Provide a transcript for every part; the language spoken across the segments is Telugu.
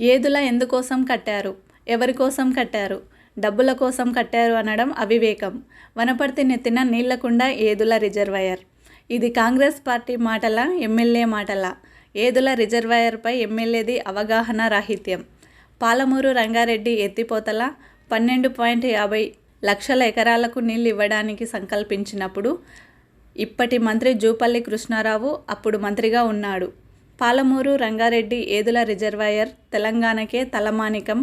ఏదుల ఎందుకోసం కట్టారు? ఎవరి కోసం కట్టారు? డబ్బుల కోసం కట్టారు అనడం అవివేకం. వనపర్తి నెత్తిన నీళ్ళకుండా ఏదుల రిజర్వాయర్? ఇది కాంగ్రెస్ పార్టీ మాటల ఎమ్మెల్యే మాటల. ఏదుల రిజర్వాయర్పై ఎమ్మెల్యేది అవగాహన రాహిత్యం. పాలమూరు రంగారెడ్డి ఎత్తిపోతల పన్నెండు పాయింట్ యాభై లక్షల ఎకరాలకు నీళ్ళు ఇవ్వడానికి సంకల్పించినప్పుడు ఇప్పటి మంత్రి జూపల్లి కృష్ణారావు అప్పుడు మంత్రిగా ఉన్నాడు. పాలమూరు రంగారెడ్డి ఏదుల రిజర్వాయర్ తెలంగాణకే తలమానికం.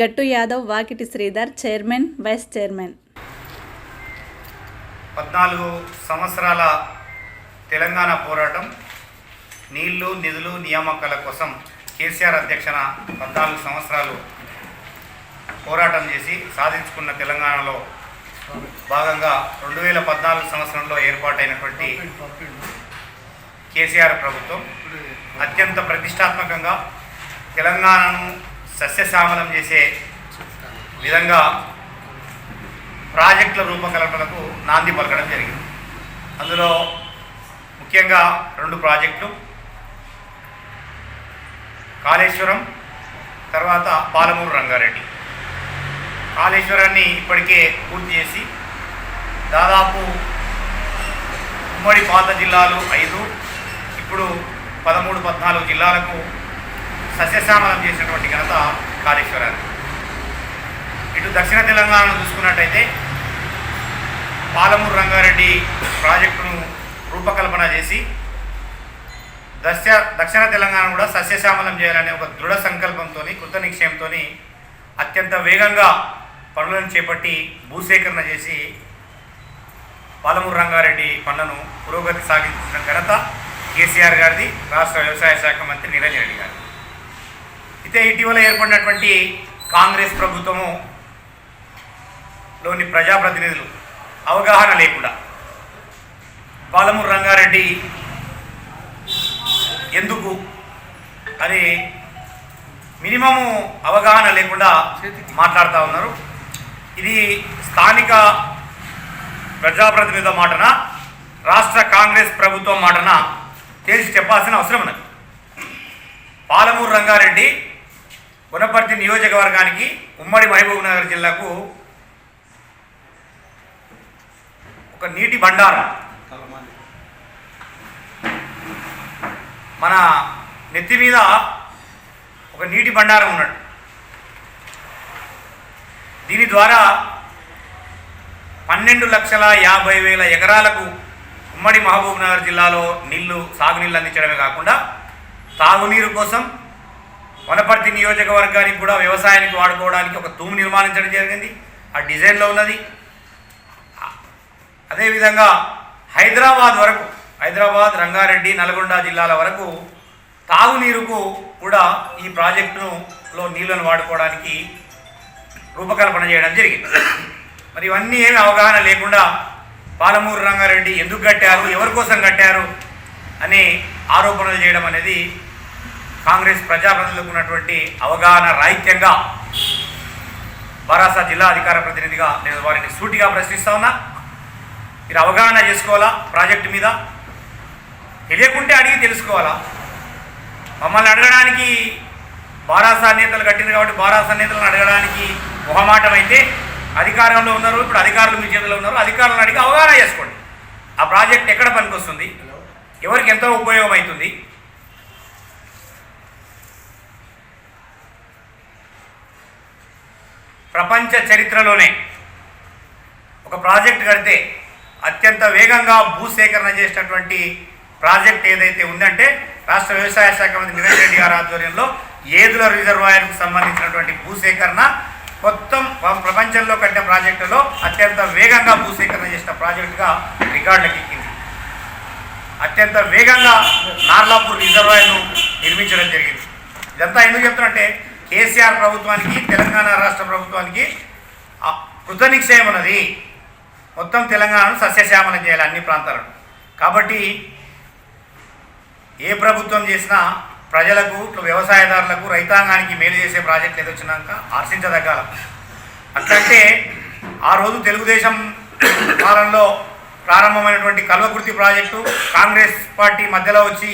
Gattu Yadav Vakiti Sridhar chairman vice chairman. పద్నాలుగు సంవత్సరాల తెలంగాణ పోరాటం నీళ్ళు నిధులు నియామకాల కోసం కేసీఆర్ అధ్యక్షన పద్నాలుగు సంవత్సరాలు పోరాటం చేసి సాధించుకున్న తెలంగాణలో భాగంగా రెండు వేల పద్నాలుగు సంవత్సరంలో ఏర్పాటైనటువంటి కేసీఆర్ ప్రభుత్వం. అత్యంత ప్రతిష్టాత్మకంగా తెలంగాణను సస్యశ్యామలం చేసే విధంగా ప్రాజెక్టుల రూపకల్పనకు నాంది పలకడం జరిగింది. అందులో ముఖ్యంగా రెండు ప్రాజెక్టులు కాళేశ్వరం తర్వాత పాలమూరు రంగారెడ్డి. కాళేశ్వరాన్ని ఇప్పటికే పూర్తి చేసి దాదాపు ఉమ్మడి పాత జిల్లాలు ఐదు ఇప్పుడు పదమూడు పద్నాలుగు జిల్లాలకు సస్యశ్యామలం చేసినటువంటి ఘనత కాళేశ్వరాన్ని ఇటు దక్షిణ తెలంగాణను చూసుకున్నట్టయితే పాలమూరు రంగారెడ్డి ప్రాజెక్టును రూపకల్పన చేసి దశ దక్షిణ తెలంగాణ కూడా సస్యశ్యామలం చేయాలనే ఒక దృఢ సంకల్పంతో కృత నిక్షయంతో అత్యంత వేగంగా పనులను చేపట్టి భూసేకరణ చేసి పాలమూరు రంగారెడ్డి పనులను పురోగతి సాగించిన ఘనత కేసీఆర్ గారిది రాష్ట్ర వ్యవసాయ శాఖ మంత్రి నిరంజన్ రెడ్డి గారు. అయితే ఇటీవల ఏర్పడినటువంటి కాంగ్రెస్ ప్రభుత్వము లోని ప్రజాప్రతినిధులు అవగాహన లేకుండా పాలమూరు రంగారెడ్డి ఎందుకు అని మినిమము అవగాహన లేకుండా మాట్లాడుతూ ఉన్నారు. ఇది స్థానిక ప్రజాప్రతినిధుల మాటన రాష్ట్ర కాంగ్రెస్ ప్రభుత్వం మాటన? తేల్చి చెప్పాల్సిన అవసరం ఉన్నది. పాలమూరు రంగారెడ్డి గుణపర్తి నియోజకవర్గానికి ఉమ్మడి మహబూబ్ నగర్ జిల్లాకు ఒక నీటి భండారం మన నెత్తి మీద ఒక నీటి భండారం ఉన్నట్టు దీని ద్వారా పన్నెండు లక్షల యాభై వేల ఎకరాలకు ఉమ్మడి మహబూబ్ నగర్ జిల్లాలో నీళ్ళు సాగునీళ్ళు అందించడమే కాకుండా తాగునీరు కోసం వనపర్తి నియోజకవర్గానికి కూడా వ్యవసాయానికి వాడుకోవడానికి ఒక తూము నిర్మాణించడం జరిగింది. ఆ డిజైన్లో ఉన్నది. అదేవిధంగా హైదరాబాద్ వరకు హైదరాబాద్ రంగారెడ్డి నల్గొండ జిల్లాల వరకు తాగునీరుకు కూడా ఈ ప్రాజెక్టులో నీళ్ళను వాడుకోవడానికి రూపకల్పన చేయడం జరిగింది. మరి ఇవన్నీ ఏమి అవగాహన లేకుండా పాలమూరు రంగారెడ్డి ఎందుకు కట్టారు? ఎవరి కోసం కట్టారు? అని ఆరోపణలు చేయడం అనేది కాంగ్రెస్ ప్రజాప్రతినిధులకు ఉన్నటువంటి అవగాహన రాహిత్యంగా బారాసా జిల్లా అధికార ప్రతినిధిగా నేను వారిని సూటిగా ప్రశ్నిస్తా ఉన్నా. మీరు అవగాహన చేసుకోవాలా ప్రాజెక్టు మీద? తెలియకుంటే అడిగి తెలుసుకోవాలా? మమ్మల్ని అడగడానికి బారాసా నేతలు కట్టింది కాబట్టి బారాసా నేతలను అడగడానికి మొహమాటం అయితే అధికారంలో ఉన్నారు ఇప్పుడు అధికారులు మీ చేతిలో ఉన్నారు అధికారులను అడిగి అవగాహన చేసుకోండి. ఆ ప్రాజెక్ట్ ఎక్కడ పనికొస్తుంది? ఎవరికి ఎంతో ఉపయోగం అవుతుంది ప్రపంచ చరిత్రలోనే ఒక ప్రాజెక్ట్ కడితే అత్యంత వేగంగా భూసేకరణ చేసినటువంటి ప్రాజెక్ట్ ఏదైతే ఉందంటే రాష్ట్ర వ్యవసాయ శాఖ మంత్రి నిరంజన్ రెడ్డి గారి ఆధ్వర్యంలో ఏదుల రిజర్వాయర్కు సంబంధించినటువంటి భూసేకరణ మొత్తం ప్రపంచంలో కట్టిన ప్రాజెక్టులో అత్యంత వేగంగా భూసేకరణ చేసిన ప్రాజెక్టుగా రికార్డులకు ఎక్కింది. అత్యంత వేగంగా నార్లాపూర్ రిజర్వాయర్ను నిర్మించడం జరిగింది. ఇదంతా ఎందుకు చెప్తున్నంటే కేసీఆర్ ప్రభుత్వానికి తెలంగాణ రాష్ట్ర ప్రభుత్వానికి కృత నిక్షయం ఉన్నది. మొత్తం తెలంగాణను సస్యశ్యామలం చేయాలి అన్ని ప్రాంతాలను. కాబట్టి ఏ ప్రభుత్వం చేసినా ప్రజలకు ఇట్లా వ్యవసాయదారులకు రైతాంగానికి మేలు చేసే ప్రాజెక్టులు ఏదో వచ్చినాక హర్షించదగ్గాల అట్లంటే ఆ రోజు తెలుగుదేశం కాలంలో ప్రారంభమైనటువంటి కల్వకుర్తి ప్రాజెక్టు కాంగ్రెస్ పార్టీ మధ్యలో వచ్చి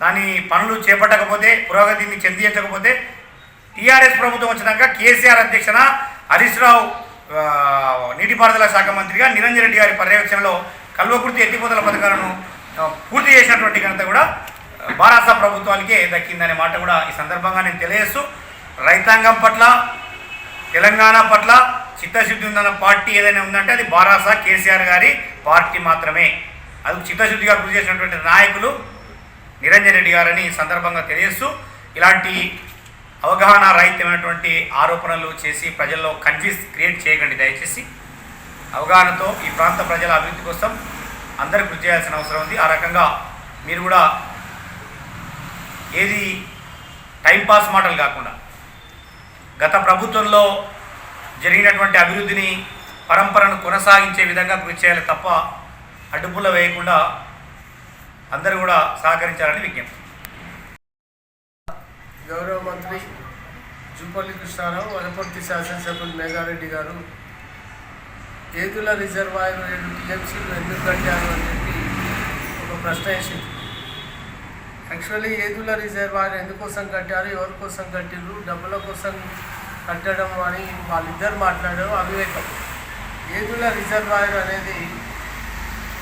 దాని పనులు చేపట్టకపోతే పురోగతిని చెందించకపోతే టీఆర్ఎస్ ప్రభుత్వం వచ్చినాక కేసీఆర్ అధ్యక్షన హరీష్ రావు నీటిపారుదల శాఖ మంత్రిగా నిరంజన్ రెడ్డి గారి పర్యవేక్షణలో కల్వకుర్తి ఎత్తిపోతల పథకాలను పూర్తి చేసినటువంటి ఘనత కూడా బారాస ప్రభుత్వానికే దక్కిందనే మాట కూడా ఈ సందర్భంగా నేను తెలియజేస్తూ రైతాంగం పట్ల తెలంగాణ పట్ల చిత్తశుద్ధి ఉందన్న పార్టీ ఏదైనా ఉందంటే అది బారాస కేసీఆర్ గారి పార్టీ మాత్రమే. అది చిత్తశుద్ధిగా కృషి చేసినటువంటి నాయకులు నిరంజన్ రెడ్డి గారని ఈ సందర్భంగా తెలియస్తూ ఇలాంటి అవగాహన రహితమైనటువంటి ఆరోపణలు చేసి ప్రజల్లో కన్ఫ్యూజ్ క్రియేట్ చేయకండి దయచేసి. అవగాహనతో ఈ ప్రాంత ప్రజల అభివృద్ధి కోసం అందరూ కృషి చేయాల్సిన అవసరం ఉంది. ఆ రకంగా మీరు కూడా ఏది టైంపాస్ మాటలు కాకుండా. గత ప్రభుత్వంలో జరిగినటువంటి అభివృద్ధిని పరంపరను కొనసాగించే విధంగా కృషి చేయాలి తప్ప అడ్డుపుల్ల వేయకుండా అందరూ కూడా సహకరించాలని విజ్ఞప్తి. గౌరవ మంత్రి జూపల్లి కృష్ణారావు వనపర్తి శాసనసభ్యులు మేఘారెడ్డి గారు ఏదుల రిజర్వాయర్ ఏడు టీఎంసీలు ఎందుకు కట్టారు అని చెప్పి ఒక ప్రశ్న వేసింది. యాక్చువల్లీ ఏదుల రిజర్వాయర్ ఎందుకోసం కట్టారు ఎవరి కోసం కట్టారు డబ్బుల కోసం కట్టడం అని వాళ్ళిద్దరు మాట్లాడారు అవివేకం. ఏదుల రిజర్వాయర్ అనేది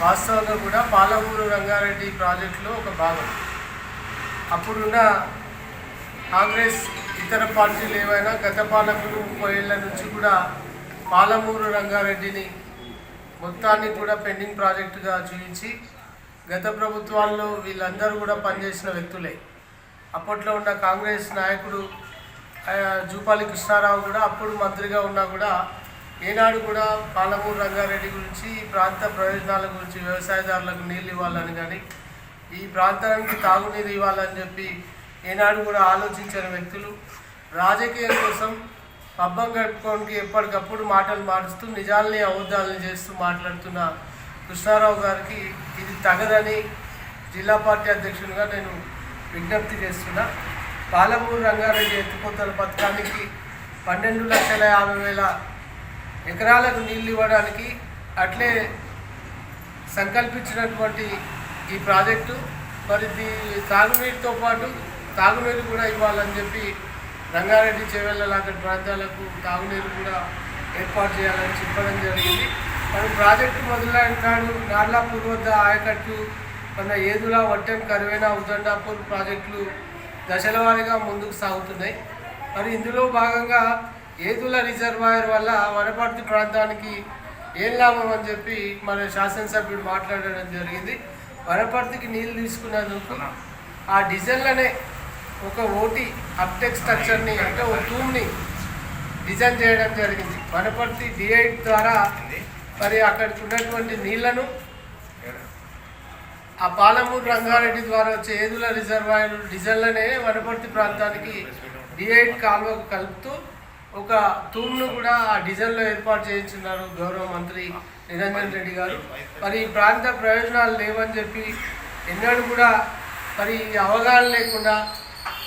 వాస్తవంగా కూడా పాలమూరు రంగారెడ్డి ప్రాజెక్టులో ఒక భాగం. అప్పుడున్న కాంగ్రెస్ ఇతర పార్టీలు ఏవైనా గత పాలకులు ముప్పై ఏళ్ళ నుంచి కూడా పాలమూరు రంగారెడ్డిని మొత్తాన్ని కూడా పెండింగ్ ప్రాజెక్టుగా చూపించి గత ప్రభుత్వాల్లో వీళ్ళందరూ కూడా పనిచేసిన వ్యక్తులే. అప్పట్లో ఉన్న కాంగ్రెస్ నాయకుడు జూపాలి కృష్ణారావు కూడా అప్పుడు మంత్రిగా ఉన్నా కూడా ఏనాడు కూడా పాలమూరు రంగారెడ్డి గురించి ఈ ప్రాంత ప్రయోజనాల గురించి వ్యవసాయదారులకు నీళ్ళు ఇవ్వాలని కానీ ఈ ప్రాంతానికి తాగునీరు ఇవ్వాలని చెప్పి ఏనాడు కూడా ఆలోచించిన వ్యక్తులు. రాజకీయం కోసం పబ్బం గడుపుకోవడానికి ఎప్పటికప్పుడు మాటలు మారుస్తూ నిజాల్ని అబద్ధాలని చేస్తూ మాట్లాడుతున్న కృష్ణారావు గారికి ఇది తగదని జిల్లా పార్టీ అధ్యక్షులుగా నేను విజ్ఞప్తి చేస్తున్నా. పాలమూరు రంగారెడ్డి ఎత్తిపోతల పథకానికి పన్నెండు లక్షల యాభై వేల ఎకరాలకు నీళ్ళు ఇవ్వడానికి అట్లే సంకల్పించినటువంటి ఈ ప్రాజెక్టు. మరి దీ తాగునీటితో పాటు తాగునీరు కూడా ఇవ్వాలని చెప్పి రంగారెడ్డి చేవెళ్ళ లాంటి ప్రాంతాలకు తాగునీరు కూడా ఏర్పాటు చేయాలని చెప్పడం జరిగింది. మరి ప్రాజెక్టు మొదలైనాడు నార్లాపూర్ వద్ద ఆయకట్టు మన ఏదుల వట్టెం కరువైన ఉదండాపూర్ ప్రాజెక్టులు దశల వారీగా ముందుకు సాగుతున్నాయి. మరి ఇందులో భాగంగా ఏదుల రిజర్వాయర్ వల్ల వనపర్తి ప్రాంతానికి ఏం లాభం అని చెప్పి మన శాసనసభ్యుడు మాట్లాడడం జరిగింది. వనపర్తికి నీళ్ళు తీసుకున్నందుకు ఆ డిజైన్లనే ఒక ఓటీ అప్టెక్ స్ట్రక్చర్ని అంటే ఒక టూమ్ని డిజైన్ చేయడం జరిగింది. వనపర్తి డిఐట్ ద్వారా మరి అక్కడికి ఉన్నటువంటి నీళ్ళను ఆ పాలమూరు రంగారెడ్డి ద్వారా వచ్చే ఏదుల రిజర్వాయర్ డీజల్లనే వనపర్తి ప్రాంతానికి డిఐట్ కాలువకు కలుపుతూ ఒక తూమ్ను కూడా ఆ డీజల్లో ఏర్పాటు చేయించున్నారు గౌరవ మంత్రి నిరంజన్ రెడ్డి గారు. మరి ఈ ప్రాంత ప్రయోజనాలు లేవని చెప్పి ఎన్నడూ కూడా మరి అవగాహన లేకుండా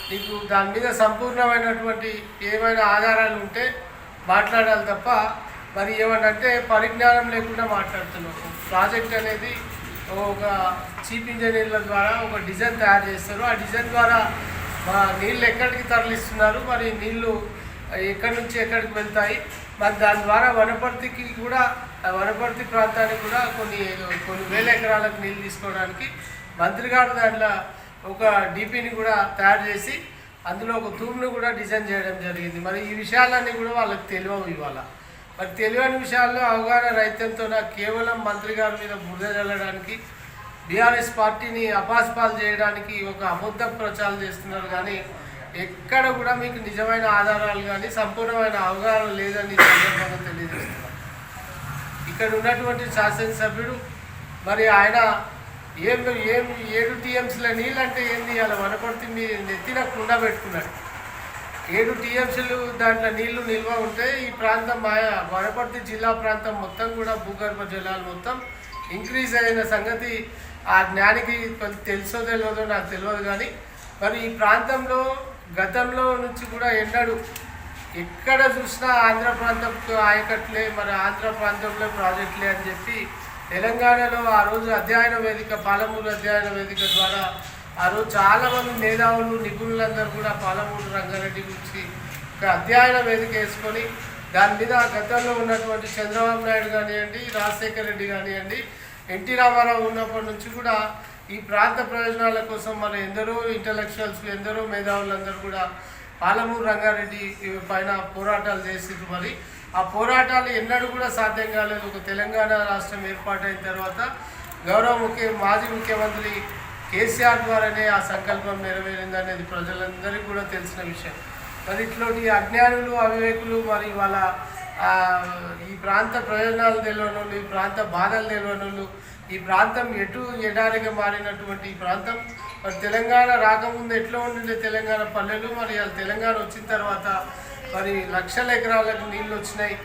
నీకు దాని మీద సంపూర్ణమైనటువంటి ఏమైనా ఆధారాలు ఉంటే మాట్లాడాలి తప్ప మరి ఏమంటే పరిజ్ఞానం లేకుండా మాట్లాడుతున్నాం ప్రాజెక్ట్ అనేది ఒక చీఫ్ ఇంజనీర్ల ద్వారా ఒక డిజైన్ తయారు చేస్తారు. ఆ డిజైన్ ద్వారా మా నీళ్ళు ఎక్కడికి తరలిస్తున్నారు? మరి నీళ్ళు ఎక్కడి నుంచి ఎక్కడికి వెళ్తాయి? మరి దాని ద్వారా వనపర్తికి కూడా ఆ వనపర్తి ప్రాంతానికి కూడా కొన్ని కొన్ని వేల ఎకరాలకు నీళ్ళు తీసుకోవడానికి మంత్రి గారు దాంట్లో ఒక డీపీని కూడా తయారు చేసి అందులో ఒక తూమును కూడా డిజైన్ చేయడం జరిగింది. మరి ఈ విషయాలన్నీ కూడా వాళ్ళకి తెలియవు ఇవాళ. మరి తెలియని విషయాల్లో అవగాహన రైతంతో కేవలం మంత్రి గారి మీద బురద చల్లడానికి బీఆర్ఎస్ పార్టీని అపాస్పాలు చేయడానికి ఒక అబద్ధ ప్రచారం చేస్తున్నారు కానీ ఎక్కడ కూడా మీకు నిజమైన ఆధారాలు కానీ సంపూర్ణమైన అవగాహన లేదని సందర్భంగా తెలియజేస్తున్నారు ఇక్కడ ఉన్నటువంటి శాసనసభ్యుడు మరి ఆయన ఏం ఏం ఏడు టీఎంసీల నీళ్ళు అంటే ఏంది? అలా వనపడితే మీ నెత్తిన కుండ పెట్టుకున్నాడు. ఏడు టీఎంసీలు దాంట్లో నీళ్ళు నిల్వ ఉంటే ఈ ప్రాంతం వనపర్తి జిల్లా ప్రాంతం మొత్తం కూడా భూగర్భ జలాలు మొత్తం ఇంక్రీజ్ అయిన సంగతి ఆ జ్ఞానికి తెలుసో తెలియదో నాకు తెలియదు కానీ మరి ఈ ప్రాంతంలో గతంలో నుంచి కూడా ఎన్నడూ ఎక్కడ చూసినా ఆంధ్ర ప్రాంతం ఆయకట్లే మరి ఆంధ్ర ప్రాంతంలో ప్రాజెక్టులే అని చెప్పి తెలంగాణలో ఆ రోజు అధ్యయన వేదిక పాలమూరు అధ్యయన వేదిక ద్వారా ఆ రోజు చాలా మంది మేధావులు నిపుణులందరూ కూడా పాలమూరు రంగారెడ్డి గురించి ఒక అధ్యయన వేదిక వేసుకొని దాని మీద గతంలో ఉన్నటువంటి చంద్రబాబు నాయుడు కానివ్వండి రాజశేఖర రెడ్డి కానివ్వండి ఎన్టీ రామారావు ఉన్నప్పటి నుంచి కూడా ఈ ప్రాంత ప్రయోజనాల కోసం మన ఎందరో ఇంటలెక్చువల్స్ ఎందరో మేధావులందరూ కూడా పాలమూరు రంగారెడ్డి పైన పోరాటాలు చేసిండ్రు మరి. ఆ పోరాటాలు ఎన్నడూ కూడా సాధ్యం కాలేదు. ఒక తెలంగాణ రాష్ట్రం ఏర్పాటైన తర్వాత గౌరవ ముఖ్య మాజీ ముఖ్యమంత్రి కేసీఆర్ ద్వారానే ఆ సంకల్పం నెరవేరింది అనేది ప్రజలందరికీ కూడా తెలిసిన విషయం. మరి ఇట్లాంటి అజ్ఞానులు అవివేకులు మరి వాళ్ళ ఈ ప్రాంత ప్రయోజనాలు తెలియని ఈ ప్రాంత బాధలు తెలియని ఈ ప్రాంతం ఎటు ఎడారిగా మారినటువంటి ఈ ప్రాంతం మరి తెలంగాణ రాకముందు ఎట్లా ఉండే తెలంగాణ పల్లెలు? మరి తెలంగాణ వచ్చిన తర్వాత మరి లక్షల ఎకరాలకు నీళ్ళు వచ్చినాయి.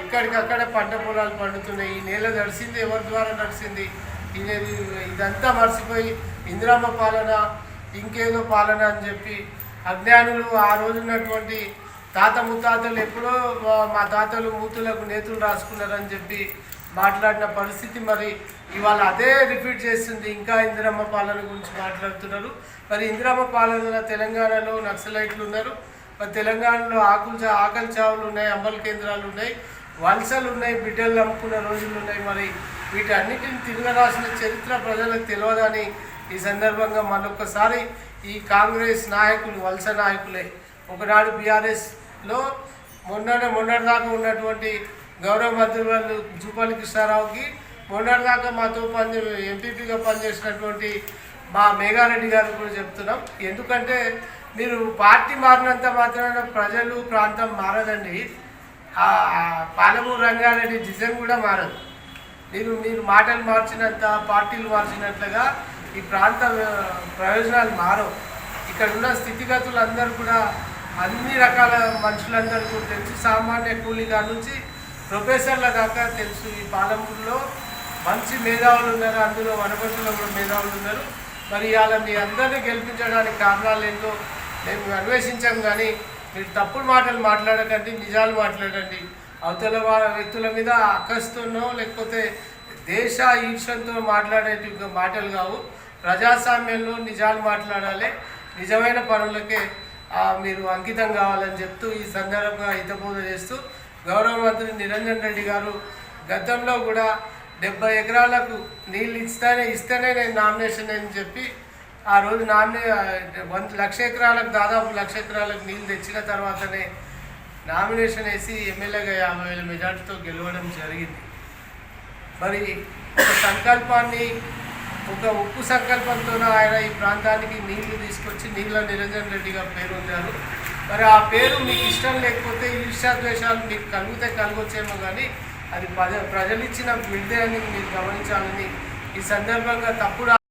ఎక్కడికక్కడ పంట పొలాలు పండుతున్నాయి. ఈ నేల నడిచింది ఎవరి ద్వారా నడిచింది ఇదంతా మర్చిపోయి ఇందిరమ్మ పాలన ఇంకేదో పాలన అని చెప్పి అజ్ఞానులు ఆ రోజు ఉన్నటువంటి తాత ముత్తాతలు ఎప్పుడో మా- మా తాతలు మూతులకు నేతులు రాసుకున్నారని చెప్పి మాట్లాడిన పరిస్థితి మరి ఇవాళ అదే రిపీట్ చేస్తుంది. ఇంకా ఇందిరమ్మ పాలన గురించి మాట్లాడుతున్నారు. మరి ఇందిరమ్మ పాలన తెలంగాణలో నక్సలైట్లు ఉన్నారు. మరి తెలంగాణలో ఆకులు చా- ఆకలి చావులు ఉన్నాయి అంబల కేంద్రాలు ఉన్నాయి వలసలు ఉన్నాయి బిడ్డలు నమ్ముకున్న రోజులు ఉన్నాయి మరి. వీటన్నిటిని తిరగరాసిన చరిత్ర ప్రజలకు తెలియదని ఈ సందర్భంగా మరొకసారి ఈ కాంగ్రెస్ నాయకులు వలస నాయకులే. ఒకనాడు బీఆర్ఎస్లో మొన్న మొన్నటిదాకా ఉన్నటువంటి గౌరవ మంత్రులు జూపల్లి కృష్ణారావుకి మొన్నటిదాకా మాతో పని ఎంపీపీగా పనిచేసినటువంటి మా మేఘారెడ్డి గారు కూడా చెప్తున్నాం. ఎందుకంటే మీరు పార్టీ మారినంత మాత్రాన ప్రజలు ప్రాంతం మారదండి. పాలమూరు రంగారెడ్డి డిజైన్ కూడా మారదు. మీరు మీరు మాటలు మార్చినంత పార్టీలు మార్చినట్లుగా ఈ ప్రాంత ప్రయోజనాలు మారవు. ఇక్కడ ఉన్న స్థితిగతులు అందరూ కూడా అన్ని రకాల మనుషులందరూ కూడా తెలుసు. సామాన్య కూలీగా నుంచి ప్రొఫెసర్ల దాకా తెలుసు. ఈ పాలమూరులో మంచి మేధావులు ఉన్నారు. అందులో వనపర్తిలో కూడా మేధావులు ఉన్నారు. మరి ఇవాళ మీ అందరినీ గెలిపించడానికి కారణాలు ఏంటో మేము అన్వేషించాం కానీ మీరు తప్పుడు మాటలు మాట్లాడకండి నిజాలు మాట్లాడండి. అవతల వ్యక్తుల మీద అక్కస్తోనో లేకపోతే దేశ ఈక్షంతో మాట్లాడేటి మాటలు కావు. ప్రజాస్వామ్యంలో నిజాలు మాట్లాడాలి. నిజమైన పనులకే మీరు అంకితం కావాలని చెప్తూ ఈ సందర్భంగా హితబోధ చేస్తూ గౌరవ మంత్రి నిరంజన్ రెడ్డి గారు గతంలో కూడా డెబ్బై ఎకరాలకు నీళ్ళు ఇస్తేనే ఇస్తేనే నేను నామినేషన్ అని చెప్పి ఆ రోజు నామినే వన్ లక్ష ఎకరాలకు దాదాపు లక్ష ఎకరాలకు నీళ్ళు తెచ్చిన తర్వాతనే నామినేషన్ వేసి ఎమ్మెల్యేగా యాభై వేల మెజార్టీతో గెలవడం జరిగింది. మరి ఒక సంకల్పాన్ని ఒక ఉప్పు సంకల్పంతో ఆయన ఈ ప్రాంతానికి నీళ్ళు తీసుకొచ్చి నీళ్ళ నిరంజన్ రెడ్డిగా పేరు పొందారు మరి ఆ పేరు మీకు ఇష్టం లేకపోతే ఈర్ష్యాద్వేషాలు మీకు కలిగితే కలగొచ్చేమో కానీ అది ప్రజ ప్రజలిచ్చిన బిడ్డే అని మీరు గమనించాలని ఈ సందర్భంగా తప్పుడు